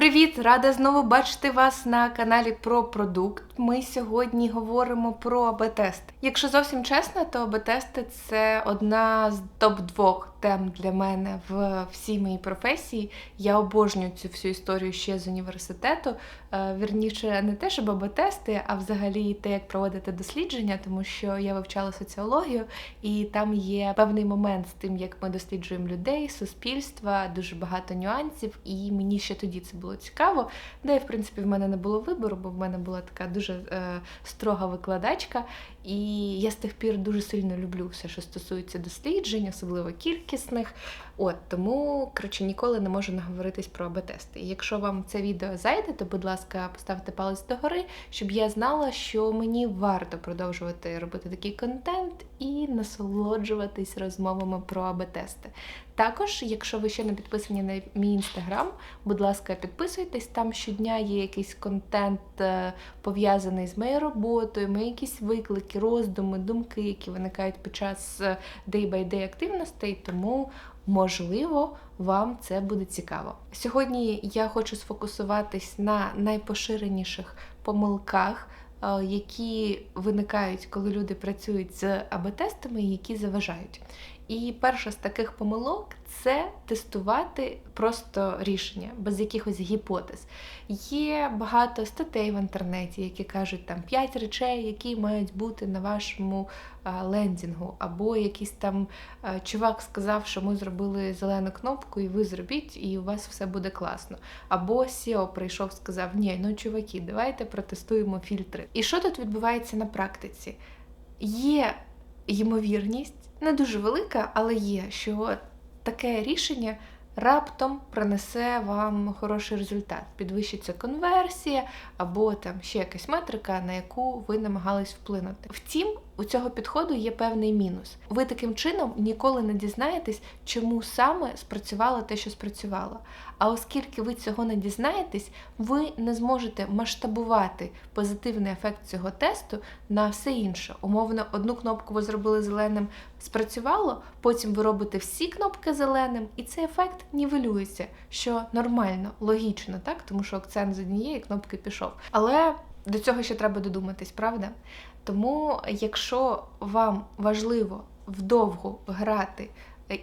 Привіт! Рада знову бачити вас на каналі про продукт. Ми сьогодні говоримо про АБ-тест. Якщо зовсім чесно, то АБ-тести це одна з топ-двох тем для мене в всій моїй професії. Я обожнюю цю всю історію ще з університету. Е, Вірніше, не те, щоб аби тести, а взагалі те, як проводити дослідження, тому що я вивчала соціологію, і там є певний момент з тим, як ми досліджуємо людей, суспільства, дуже багато нюансів, і мені ще тоді це було цікаво. Де, в принципі, в мене не було вибору, бо в мене була така дуже е, строга викладачка. І я з тих пір дуже сильно люблю все, що стосується досліджень, особливо кількісних. От тому коротше, ніколи не можу наговоритись про АБ-тести. І якщо вам це відео зайде, то будь ласка, поставте палець догори, щоб я знала, що мені варто продовжувати робити такий контент і насолоджуватись розмовами про АБ-тести. Також, якщо ви ще не підписані на мій інстаграм, будь ласка, підписуйтесь. Там щодня є якийсь контент е, пов'язаний з моєю роботою, мої якісь виклики, роздуми, думки, які виникають під час е, day-by-day активностей. Тому можливо вам це буде цікаво. Сьогодні я хочу сфокусуватись на найпоширеніших помилках. е, Які виникають, коли люди працюють з АБ-тестами, які заважають. І перша з таких помилок це тестувати просто рішення без якихось гіпотез. Є багато статей в інтернеті, які кажуть там 5 речей, які мають бути на вашому а, лендінгу, або якийсь там а, чувак сказав, що ми зробили зелену кнопку, і ви зробіть, і у вас все буде класно. Або SEO прийшов, сказав: Ні, ну чуваки, давайте протестуємо фільтри. І що тут відбувається на практиці? Є ймовірність, не дуже велика, але є, що таке рішення раптом принесе вам хороший результат. Підвищиться конверсія або там ще якась метрика, на яку ви намагались вплинути. Втім, у цього підходу є певний мінус. Ви таким чином ніколи не дізнаєтесь, чому саме спрацювало те, що спрацювало. А оскільки ви цього не дізнаєтесь, ви не зможете масштабувати позитивний ефект цього тесту на все інше. Умовно, одну кнопку ви зробили зеленим, спрацювало, потім ви робите всі кнопки зеленим, і цей ефект нівелюється, що нормально, логічно, так? Тому що акцент з однієї кнопки пішов. Але до цього ще треба додуматись, правда? Тому, якщо вам важливо вдовго грати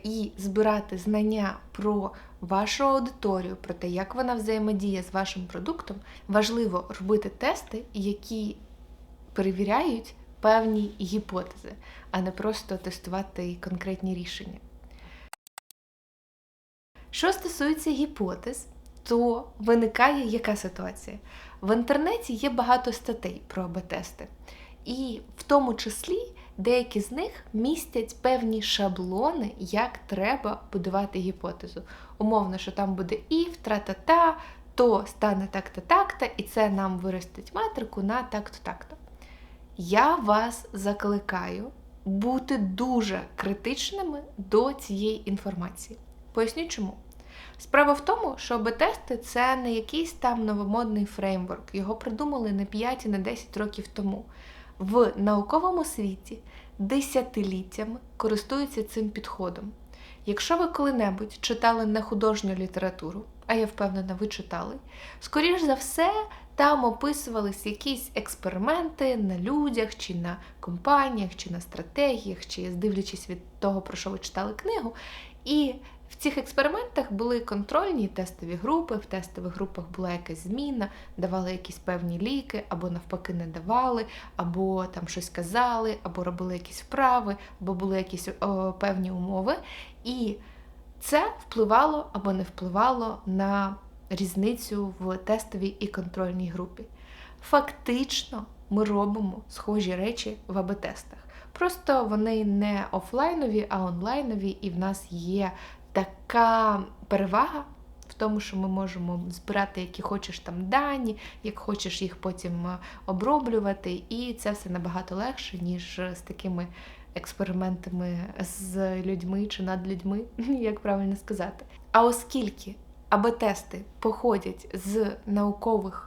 і збирати знання про вашу аудиторію, про те, як вона взаємодіє з вашим продуктом, важливо робити тести, які перевіряють певні гіпотези, а не просто тестувати конкретні рішення. Що стосується гіпотез, то виникає яка ситуація? В інтернеті є багато статей про АБ-тести, і в тому числі деякі з них містять певні шаблони, як треба будувати гіпотезу. Умовно, що там буде if, тра-та-та, то стане так-то так-то, і це нам виростить метрику на так-то так-то. Я вас закликаю бути дуже критичними до цієї інформації. Поясню чому. Справа в тому, що АБ-тести це не якийсь там новомодний фреймворк. Його придумали не 5 і не 10 років тому. В науковому світі десятиліттями користуються цим підходом. Якщо ви коли-небудь читали нехудожню літературу, а я впевнена, ви читали, скоріш за все, там описувались якісь експерименти на людях, чи на компаніях, чи на стратегіях, чи дивлячись від того, про що ви читали книгу. І в цих експериментах були контрольні тестові групи, в тестових групах була якась зміна, давали якісь певні ліки, або навпаки не давали, або там щось казали, або робили якісь вправи, або були якісь о, певні умови. І це впливало або не впливало на різницю в тестовій і контрольній групі. Фактично, ми робимо схожі речі в АБ-тестах. Просто вони не офлайнові, а онлайнові, і в нас є така перевага в тому, що ми можемо збирати, які хочеш там дані, як хочеш їх потім оброблювати, і це все набагато легше, ніж з такими експериментами з людьми чи над людьми, як правильно сказати. А оскільки АБ-тести походять з наукових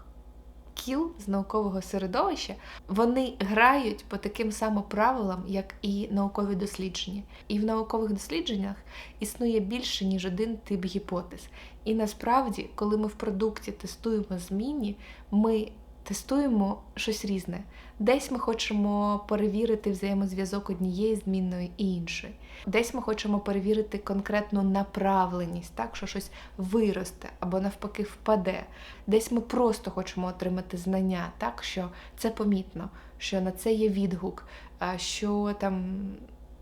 кіл з наукового середовища, вони грають по таким самим правилам, як і наукові дослідження. І в наукових дослідженнях існує більше, ніж один тип гіпотез. І насправді, коли ми в продукті тестуємо зміні, ми тестуємо щось різне. Десь ми хочемо перевірити взаємозв'язок однієї змінної і іншої. Десь ми хочемо перевірити конкретну направленість, так що щось виросте або навпаки впаде. Десь ми просто хочемо отримати знання, так що це помітно, що на це є відгук, що там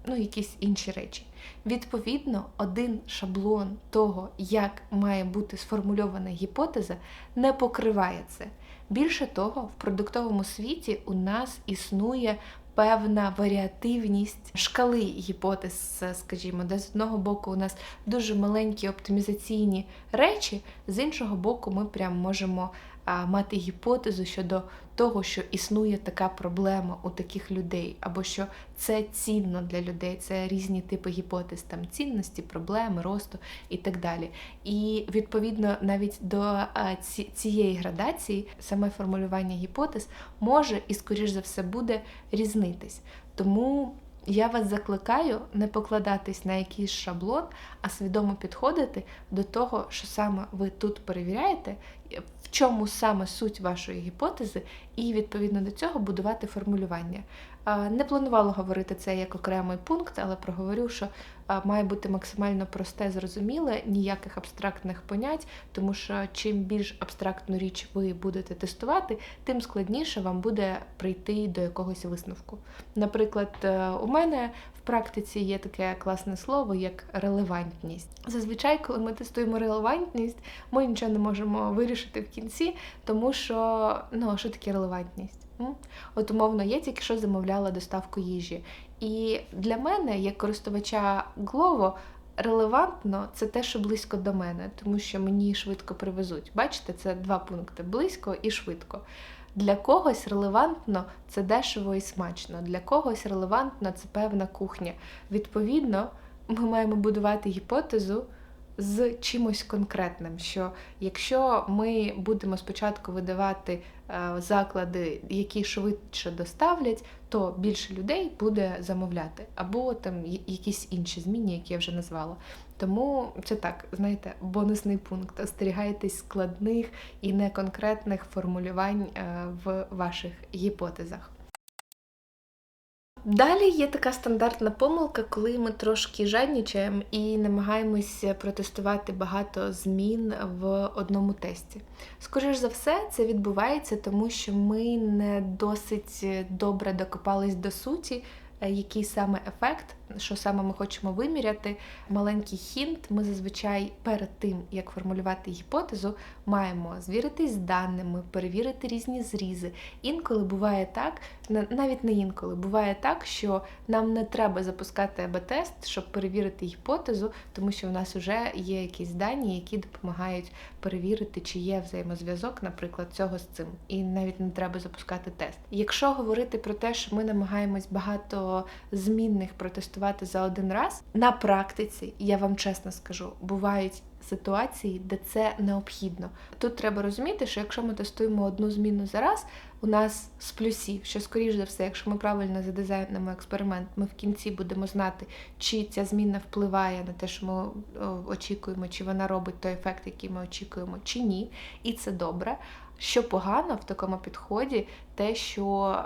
ну, якісь інші речі. Відповідно, один шаблон того, як має бути сформульована гіпотеза, не покриває це. Більше того, в продуктовому світі у нас існує певна варіативність шкали гіпотез, скажімо, де з одного боку у нас дуже маленькі оптимізаційні речі, з іншого боку, ми прям можемо мати гіпотезу щодо того, що існує така проблема у таких людей, або що це цінно для людей, це різні типи гіпотез, там цінності, проблеми, росту і так далі. І відповідно навіть до цієї градації саме формулювання гіпотез може і, скоріш за все, буде різнитись. Тому. Я вас закликаю не покладатись на якийсь шаблон, а свідомо підходити до того, що саме ви тут перевіряєте, чому саме суть вашої гіпотези, і відповідно до цього будувати формулювання. Не планувала говорити це як окремий пункт, але проговорю, що має бути максимально просте, зрозуміле, ніяких абстрактних понять, тому що чим більш абстрактну річ ви будете тестувати, тим складніше вам буде прийти до якогось висновку. Наприклад, е, у мене в практиці є таке класне слово, як релевантність. Зазвичай, коли ми тестуємо релевантність, ми нічого не можемо вирішити в кінці, тому що ну, що таке релевантність? От, умовно, я тільки що замовляла доставку їжі. І для мене, як користувача Glovo, релевантно це те, що близько до мене, тому що мені швидко привезуть. Бачите, це два пункти: близько і швидко. Для когось релевантно це дешево і смачно, для когось релевантно це певна кухня. Відповідно, ми маємо будувати гіпотезу з чимось конкретним. Що якщо ми будемо спочатку видавати заклади, які швидше доставлять, то більше людей буде замовляти, або там якісь інші зміни, які я вже назвала. Тому це так, знаєте, бонусний пункт. Остерігайтесь складних і неконкретних формулювань е, в ваших гіпотезах. Далі є така стандартна помилка, коли ми трошки жаднічаємо і намагаємося протестувати багато змін в одному тесті. Скоріш за все, це відбувається, тому що ми не досить добре докопались до суті, е, який саме ефект що саме ми хочемо виміряти. Маленький хінт, ми зазвичай перед тим, як формулювати гіпотезу, маємо звіритись з даними, перевірити різні зрізи. Інколи буває так, навіть не інколи, буває так, що нам не треба запускати АБ-тест, щоб перевірити гіпотезу, тому що в нас вже є якісь дані, які допомагають перевірити, чи є взаємозв'язок, наприклад, цього з цим. І навіть не треба запускати тест. Якщо говорити про те, що ми намагаємось багато змінних протестувати, тестувати за один раз. На практиці, я вам чесно скажу, бувають ситуації, де це необхідно. Тут треба розуміти, що якщо ми тестуємо одну зміну за раз, у нас з плюсів, що, скоріш за все, якщо ми правильно задизайнимо експеримент, ми в кінці будемо знати, чи ця зміна впливає на те, що ми очікуємо, чи вона робить той ефект, який ми очікуємо, чи ні. І це добре. Що погано в такому підході, те, що,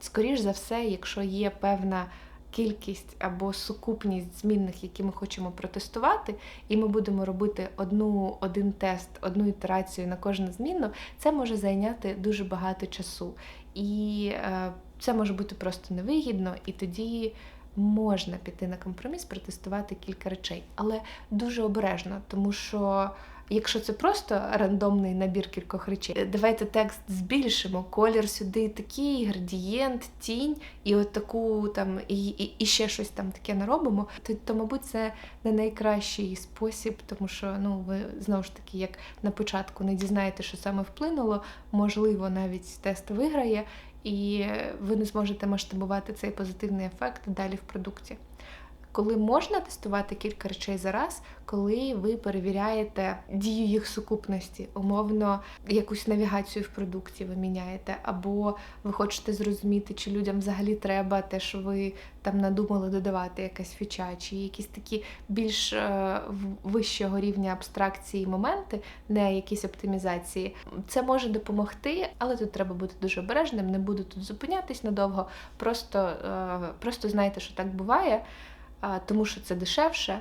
скоріш за все, якщо є певна кількість або сукупність змінних, які ми хочемо протестувати, і ми будемо робити одну, один тест, одну ітерацію на кожну зміну, це може зайняти дуже багато часу. І е, це може бути просто невигідно, і тоді можна піти на компроміс, протестувати кілька речей, але дуже обережно, тому що. Якщо це просто рандомний набір кількох речей, давайте текст збільшимо, колір сюди такий, градієнт, тінь, і от таку там і, і, і ще щось там таке наробимо, то, то, мабуть, це не найкращий спосіб, тому що ну ви знову ж таки, як на початку не дізнаєте, що саме вплинуло, можливо, навіть тест виграє, і ви не зможете масштабувати цей позитивний ефект далі в продукті. Коли можна тестувати кілька речей за раз, коли ви перевіряєте дію їх сукупності, умовно, якусь навігацію в продукті ви міняєте, або ви хочете зрозуміти, чи людям взагалі треба те, що ви там надумали додавати якась фіча, чи якісь такі більш е, вищого рівня абстракції моменти, не якісь оптимізації. Це може допомогти, але тут треба бути дуже обережним, не буду тут зупинятись надовго. Просто, е, просто знайте, що так буває, тому що це дешевше.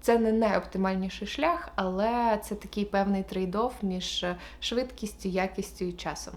Це не найоптимальніший шлях, але це такий певний трейд-офф між швидкістю, якістю і часом.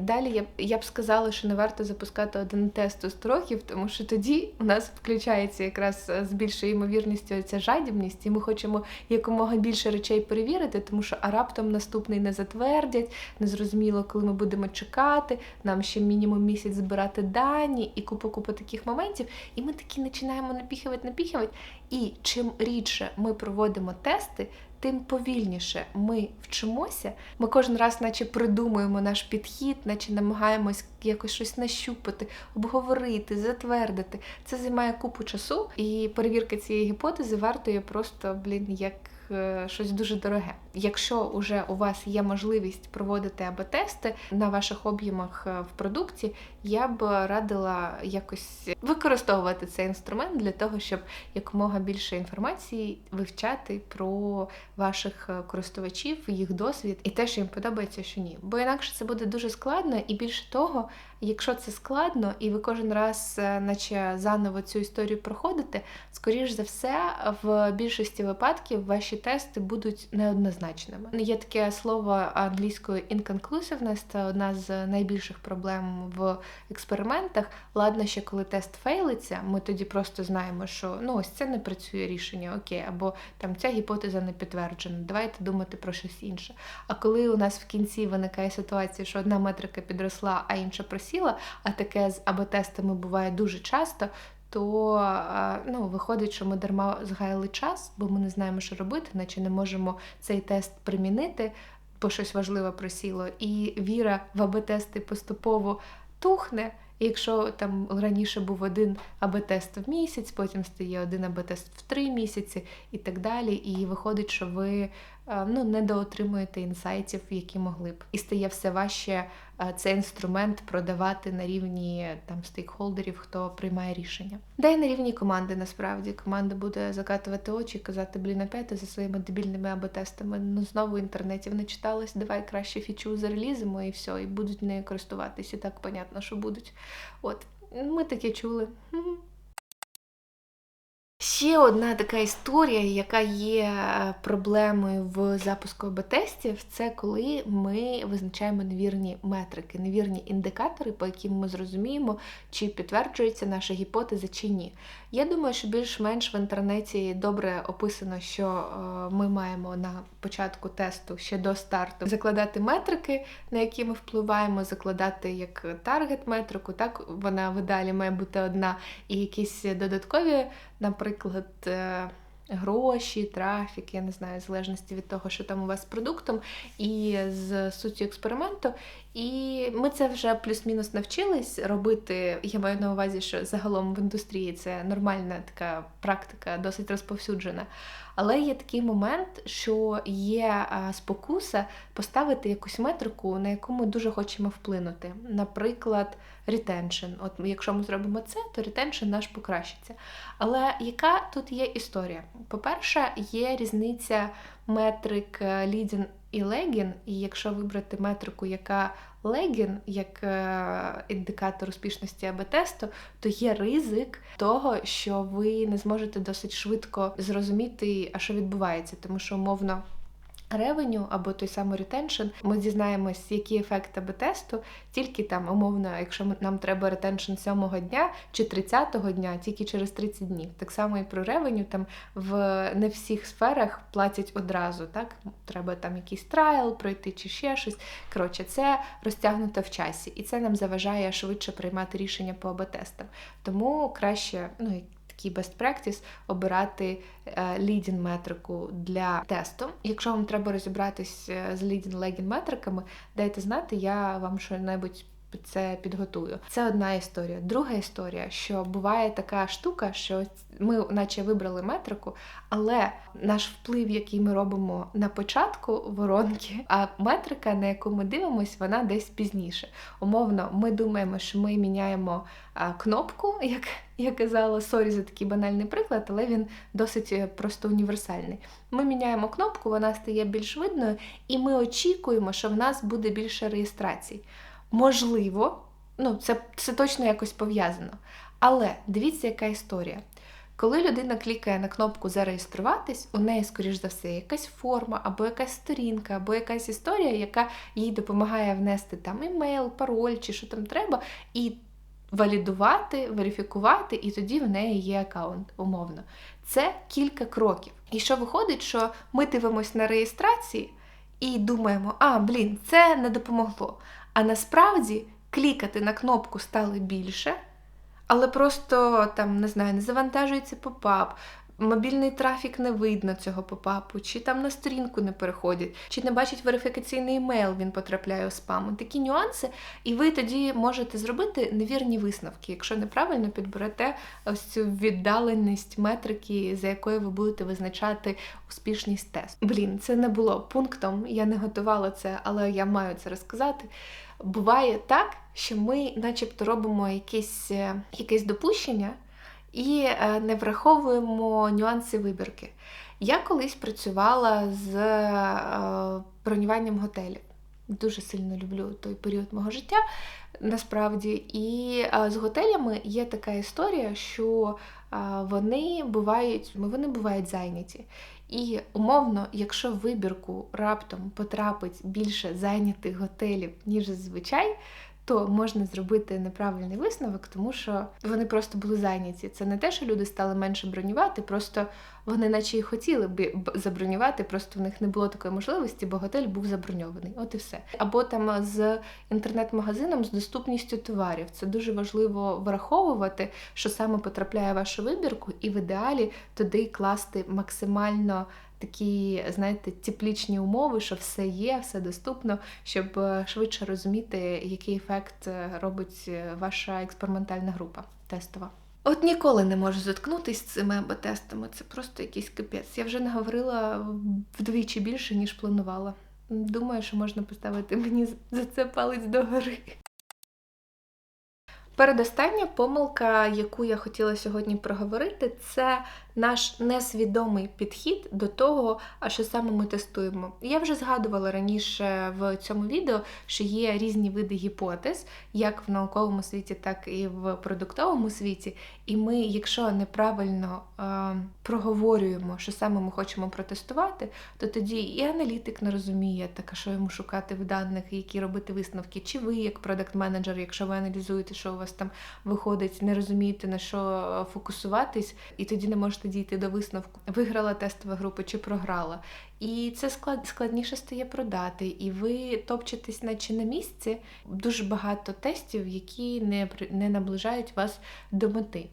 Далі я б я б сказала, що не варто запускати один тест у 100 років, тому що тоді у нас включається якраз з більшою ймовірністю ця жадібність, і ми хочемо якомога більше речей перевірити, тому що а раптом наступний не затвердять, незрозуміло, коли ми будемо чекати, нам ще мінімум місяць збирати дані і купу-купу таких моментів. І ми такі починаємо напіхувати, напіхувати. І чим рідше ми проводимо тести, тим повільніше ми вчимося. Ми кожен раз, наче придумуємо наш підхід, наче намагаємось якось щось нащупати, обговорити, затвердити. Це займає купу часу, і перевірка цієї гіпотези вартує просто, блін, як Е, щось дуже дороге. Якщо вже у вас є можливість проводити АБ-тести на ваших об'ємах е, в продукті, я б радила якось використовувати цей інструмент для того, щоб якомога більше інформації вивчати про ваших е, користувачів, їх досвід і те, що їм подобається, що ні. Бо інакше це буде дуже складно, і більше того, якщо це складно, і ви кожен раз, наче заново цю історію проходите, скоріш за все, в більшості випадків ваші тести будуть неоднозначними. Є таке слово англійською inconclusiveness, це одна з найбільших проблем в експериментах. Ладно, ще коли тест фейлиться, ми тоді просто знаємо, що ну ось це не працює рішення, окей, або там ця гіпотеза не підтверджена. Давайте думати про щось інше. А коли у нас в кінці виникає ситуація, що одна метрика підросла, а інша просіла, а таке з АБ-тестами буває дуже часто, то ну, виходить, що ми дарма згаяли час, бо ми не знаємо, що робити, наче не можемо цей тест примінити, бо щось важливе просіло. І віра в АБ-тести поступово тухне. Якщо там раніше був один АБ-тест в місяць, потім стає один АБ-тест в три місяці і так далі. І виходить, що ви ну, недоотримуєте інсайтів, які могли б. І стає все важче цей інструмент продавати на рівні там стейкхолдерів, хто приймає рішення. Да й на рівні команди насправді команда буде закатувати очі, казати, блін, опять за своїми дебільними або-тестами. Ну знову інтернетів не читалось, давай краще фічу зарелізимо і все, і будуть нею користуватися. Так понятно, що будуть. От ми таке чули. Ще одна така історія, яка є е, проблемою в запуску АБ-тестів, це коли ми визначаємо невірні метрики, невірні індикатори, по яким ми зрозуміємо, чи підтверджується наша гіпотеза чи ні. Я думаю, що більш-менш в інтернеті добре описано, що е, ми маємо на початку тесту ще до старту закладати метрики, на які ми впливаємо, закладати як таргет-метрику, так вона в ідеалі має бути одна, і якісь додаткові, наприклад. Е, гроші, трафік, я не знаю, в залежності від того, що там у вас з продуктом, і з суттю експерименту. І ми це вже плюс-мінус навчились робити. Я маю на увазі, що загалом в індустрії це нормальна така практика, досить розповсюджена. Але є такий момент, що є спокуса поставити якусь метрику, на яку ми дуже хочемо вплинути. Наприклад, ретеншн. От якщо ми зробимо це, то ретеншн наш покращиться. Але яка тут є історія? По-перше, є різниця метрик лідін і легін, і якщо вибрати метрику, яка легін, як е, індикатор успішності АБ-тесту, то є ризик того, що ви не зможете досить швидко зрозуміти, а що відбувається, тому що умовно. Ревеню або той самий ретеншн, ми дізнаємось, які ефекти АБ-тесту, тільки там, умовно, якщо нам треба ретеншн 7-го дня чи 30-го дня, тільки через 30 днів. Так само і про ревеню там в не всіх сферах платять одразу. так? Треба там якийсь трайл пройти чи ще щось. Коротше, це розтягнуто в часі, і це нам заважає швидше приймати рішення по АБ-тестам. Тому краще, ну такий best practice обирати лідін метрику для тесту. Якщо вам треба розібратись е, з лідін легін метриками, дайте знати, я вам що-небудь це підготую. Це одна історія. Друга історія, що буває така штука, що ми, наче вибрали метрику, але наш вплив, який ми робимо на початку воронки, а метрика, на яку ми дивимося, вона десь пізніше. Умовно, ми думаємо, що ми міняємо кнопку, як я казала, сорі за такий банальний приклад, але він досить е, просто універсальний. Ми міняємо кнопку, вона стає більш видною, і ми очікуємо, що в нас буде більше реєстрацій. Можливо, ну це, це точно якось пов'язано. Але дивіться, яка історія. Коли людина клікає на кнопку Зареєструватись, у неї, скоріш за все, якась форма, або якась сторінка, або якась історія, яка їй допомагає внести там імейл, пароль чи що там треба, і валідувати, верифікувати, і тоді в неї є аккаунт, умовно. Це кілька кроків. І що виходить, що ми дивимося на реєстрації і думаємо, а, блін, це не допомогло. А насправді клікати на кнопку стало більше, але просто там, не знаю, не завантажується попап, мобільний трафік не видно цього попапу, чи там на сторінку не переходять, чи не бачить верифікаційний емейл, він потрапляє у спам. Такі нюанси, і ви тоді можете зробити невірні висновки, якщо неправильно підберете ось цю віддаленість метрики, за якою ви будете визначати успішність тесту. Блін, це не було пунктом, я не готувала це, але я маю це розказати. Буває так, що ми, начебто, робимо якесь, е, якесь допущення і е, не враховуємо нюанси вибірки. Я колись працювала з е, бронюванням готелів. Дуже сильно люблю той період мого життя, насправді. І з готелями є така історія, що вони бувають вони бувають зайняті. І умовно, якщо в вибірку раптом потрапить більше зайнятих готелів, ніж зазвичай, то можна зробити неправильний висновок, тому що вони просто були зайняті. Це не те, що люди стали менше бронювати, просто вони, наче і хотіли би забронювати, просто в них не було такої можливості, бо готель був заброньований. От і все. Або там з інтернет-магазином з доступністю товарів. Це дуже важливо враховувати, що саме потрапляє в вашу вибірку, і в ідеалі туди класти максимально такі, знаєте, теплічні умови, що все є, все доступно, щоб е, швидше розуміти, який ефект е, робить е, ваша експериментальна група тестова. От ніколи не можу заткнутися з цими АБ-тестами. Це просто якийсь капець. Я вже не говорила вдвічі більше, ніж планувала. Думаю, що можна поставити мені за це палець догори. Передостання помилка, яку я хотіла сьогодні проговорити, це наш несвідомий підхід до того, а що саме ми тестуємо. Я вже згадувала раніше в цьому відео, що є різні види гіпотез, як в науковому світі, так і в продуктовому світі. І ми, якщо неправильно е, проговорюємо, що саме ми хочемо протестувати, то тоді і аналітик не розуміє, так що йому шукати в даних, які робити висновки, чи ви, як продакт-менеджер, якщо ви аналізуєте, що у вас там виходить, не розумієте на що фокусуватись, і тоді не можете дійти до висновку, виграла тестова група чи програла. І це склад, складніше стає продати. І ви топчетесь, наче на місці. Дуже багато тестів, які не, не наближають вас до мети.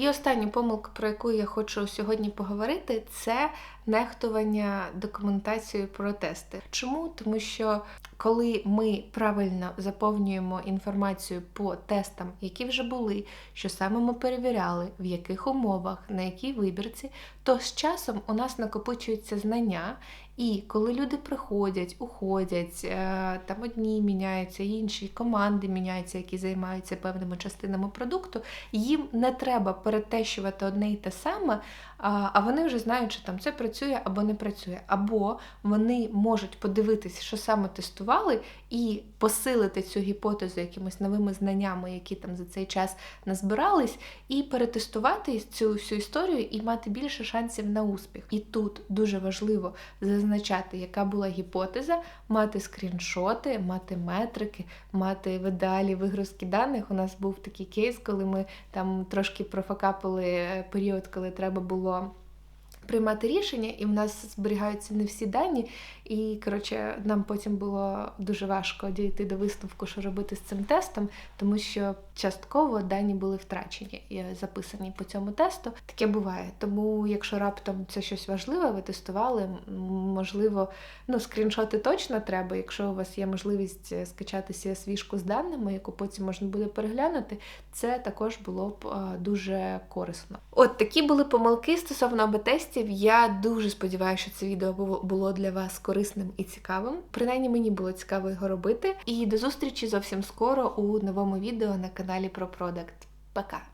І остання помилка, про яку я хочу сьогодні поговорити, це нехтування документацією про тести. Чому? Тому що коли ми правильно заповнюємо інформацію по тестам, які вже були, що саме ми перевіряли, в яких умовах, на якій вибірці, то з часом у нас накопичуються знання, і коли люди приходять, уходять, е, там одні міняються, інші команди міняються, які займаються певними частинами продукту, їм не треба перетещувати одне й те саме, а вони вже знають, що там це працює або не працює. Або вони можуть подивитися, що саме тестували, і посилити цю гіпотезу якимись новими знаннями, які там за цей час назбирались, і перетестувати цю всю історію і мати більше шансів на успіх. І тут дуже важливо зазначати, яка була гіпотеза, мати скріншоти, мати метрики, мати в ідеалі вигрузки даних. У нас був такий кейс, коли ми там трошки профокапили період, коли треба було приймати рішення, і в нас зберігаються не всі дані. І коротше, нам потім було дуже важко дійти до висновку, що робити з цим тестом, тому що частково дані були втрачені і записані по цьому тесту. Таке буває. Тому, якщо раптом це щось важливе, ви тестували, можливо, ну скріншоти точно треба. Якщо у вас є можливість е, скачати CSV-шку з даними, яку потім можна буде переглянути, це також було б е, дуже корисно. От такі були помилки стосовно АБ-тестів. Я дуже сподіваюся, що це відео було- для вас корисним і цікавим. Принаймні мені було цікаво його робити. І до зустрічі зовсім скоро у новому відео на каналі про Продакт. Пока!